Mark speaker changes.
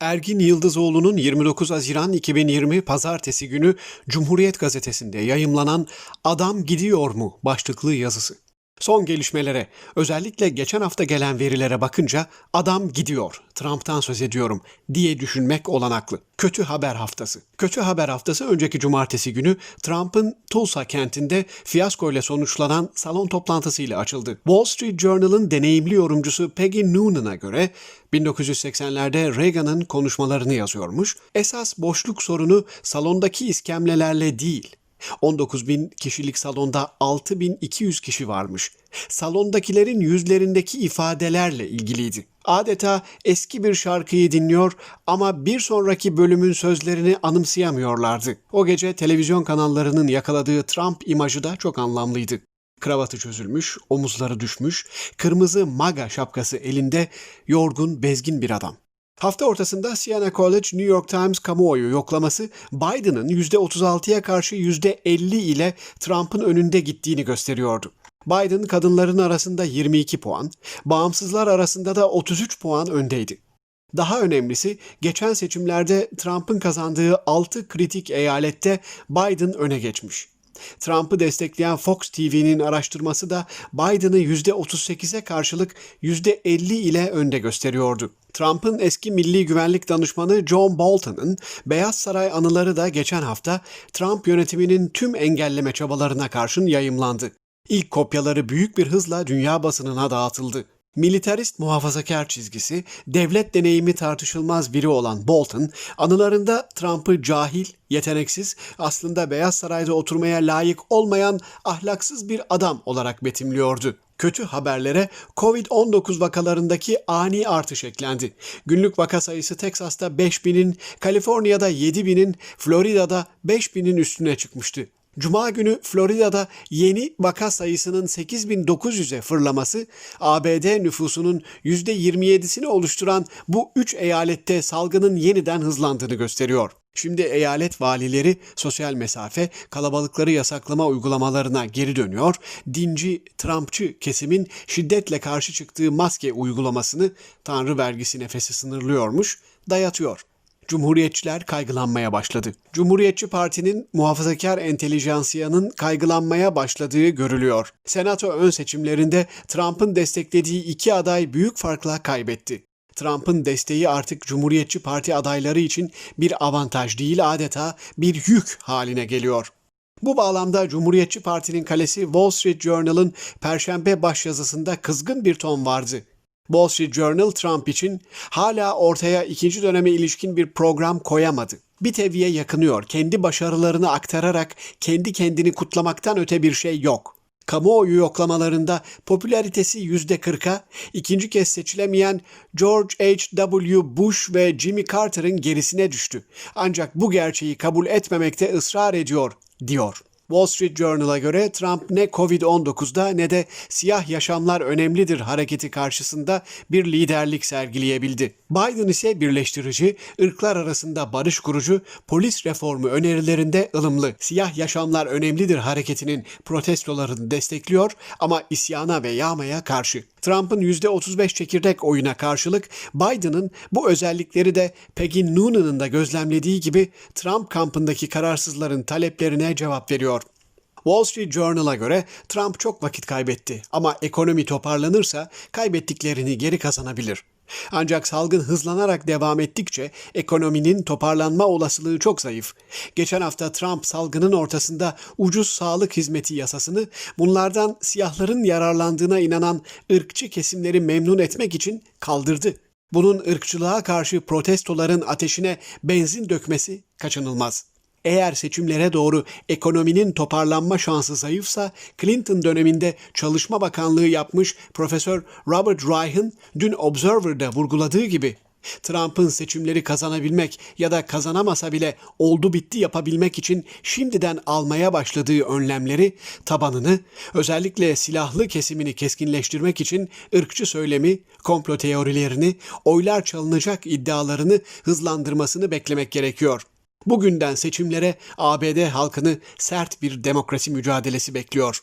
Speaker 1: Ergin Yıldızoğlu'nun 29 Haziran 2020 Pazartesi günü Cumhuriyet Gazetesi'nde yayımlanan Adam Gidiyor mu başlıklı yazısı. Son gelişmelere, özellikle geçen hafta gelen verilere bakınca adam gidiyor, Trump'tan söz ediyorum diye düşünmek olanaklı. Kötü haber haftası. Kötü haber haftası önceki cumartesi günü Trump'ın Tulsa kentinde fiyasko ile sonuçlanan salon toplantısıyla açıldı. Wall Street Journal'ın deneyimli yorumcusu Peggy Noonan'a göre 1980'lerde Reagan'ın konuşmalarını yazıyormuş. Esas boşluk sorunu salondaki iskemlelerle değil, 19 bin kişilik salonda 6200 kişi varmış. Salondakilerin yüzlerindeki ifadelerle ilgiliydi. Adeta eski bir şarkıyı dinliyor ama bir sonraki bölümün sözlerini anımsayamıyorlardı. O gece televizyon kanallarının yakaladığı Trump imajı da çok anlamlıydı. Kravatı çözülmüş, omuzları düşmüş, kırmızı maga şapkası elinde, yorgun, bezgin bir adam. Hafta ortasında Siena College New York Times kamuoyu yoklaması Biden'ın %36'ya karşı %50 ile Trump'ın önünde gittiğini gösteriyordu. Biden kadınların arasında 22 puan, bağımsızlar arasında da 33 puan öndeydi. Daha önemlisi geçen seçimlerde Trump'ın kazandığı 6 kritik eyalette Biden öne geçmiş. Trump'ı destekleyen Fox TV'nin araştırması da Biden'ı %38'e karşılık %50 ile önde gösteriyordu. Trump'ın eski milli güvenlik danışmanı John Bolton'ın Beyaz Saray anıları da geçen hafta Trump yönetiminin tüm engelleme çabalarına karşın yayımlandı. İlk kopyaları büyük bir hızla dünya basınına dağıtıldı. Militarist muhafazakar çizgisi, devlet deneyimi tartışılmaz biri olan Bolton, anılarında Trump'ı cahil, yeteneksiz, aslında Beyaz Saray'da oturmaya layık olmayan ahlaksız bir adam olarak betimliyordu. Kötü haberlere Covid-19 vakalarındaki ani artış eklendi. Günlük vaka sayısı Teksas'ta 5000'in, Kaliforniya'da 7000'in, Florida'da 5000'in üstüne çıkmıştı. Cuma günü Florida'da yeni vaka sayısının 8900'e fırlaması, ABD nüfusunun %27'sini oluşturan bu üç eyalette salgının yeniden hızlandığını gösteriyor. Şimdi eyalet valileri sosyal mesafe, kalabalıkları yasaklama uygulamalarına geri dönüyor. Dinci, Trumpçı kesimin şiddetle karşı çıktığı maske uygulamasını Tanrı vergisi nefesi sınırlıyormuş, dayatıyor. Cumhuriyetçiler kaygılanmaya başladı. Cumhuriyetçi Parti'nin muhafazakar entelijansiyanın kaygılanmaya başladığı görülüyor. Senato ön seçimlerinde Trump'ın desteklediği iki aday büyük farkla kaybetti. Trump'ın desteği artık Cumhuriyetçi Parti adayları için bir avantaj değil adeta bir yük haline geliyor. Bu bağlamda Cumhuriyetçi Parti'nin kalesi Wall Street Journal'ın Perşembe başyazısında kızgın bir ton vardı. Wall Street Journal Trump için hala ortaya ikinci döneme ilişkin bir program koyamadı. Bir teviye yakınıyor. Kendi başarılarını aktararak kendi kendini kutlamaktan öte bir şey yok. Kamuoyu yoklamalarında popülaritesi %40'a, ikinci kez seçilemeyen George H.W. Bush ve Jimmy Carter'ın gerisine düştü. Ancak bu gerçeği kabul etmemekte ısrar ediyor, diyor. Wall Street Journal'a göre Trump ne Covid-19'da ne de siyah yaşamlar önemlidir hareketi karşısında bir liderlik sergileyebildi. Biden ise birleştirici, ırklar arasında barış kurucu, polis reformu önerilerinde ılımlı. Siyah yaşamlar önemlidir hareketinin protestolarını destekliyor ama isyana ve yağmaya karşı. Trump'ın %35 çekirdek oyuna karşılık Biden'ın bu özellikleri de Peggy Noonan'ın da gözlemlediği gibi Trump kampındaki kararsızların taleplerine cevap veriyor. Wall Street Journal'a göre Trump çok vakit kaybetti ama ekonomi toparlanırsa kaybettiklerini geri kazanabilir. Ancak salgın hızlanarak devam ettikçe ekonominin toparlanma olasılığı çok zayıf. Geçen hafta Trump salgının ortasında ucuz sağlık hizmeti yasasını bunlardan siyahların yararlandığına inanan ırkçı kesimleri memnun etmek için kaldırdı. Bunun ırkçılığa karşı protestoların ateşine benzin dökmesi kaçınılmaz. Eğer seçimlere doğru ekonominin toparlanma şansı zayıfsa Clinton döneminde Çalışma Bakanlığı yapmış Profesör Robert Ryan dün Observer'da vurguladığı gibi Trump'ın seçimleri kazanabilmek ya da kazanamasa bile oldu bitti yapabilmek için şimdiden almaya başladığı önlemleri, tabanını, özellikle silahlı kesimini keskinleştirmek için ırkçı söylemi, komplo teorilerini, oylar çalınacak iddialarını hızlandırmasını beklemek gerekiyor. Bugünden seçimlere ABD halkını sert bir demokrasi mücadelesi bekliyor.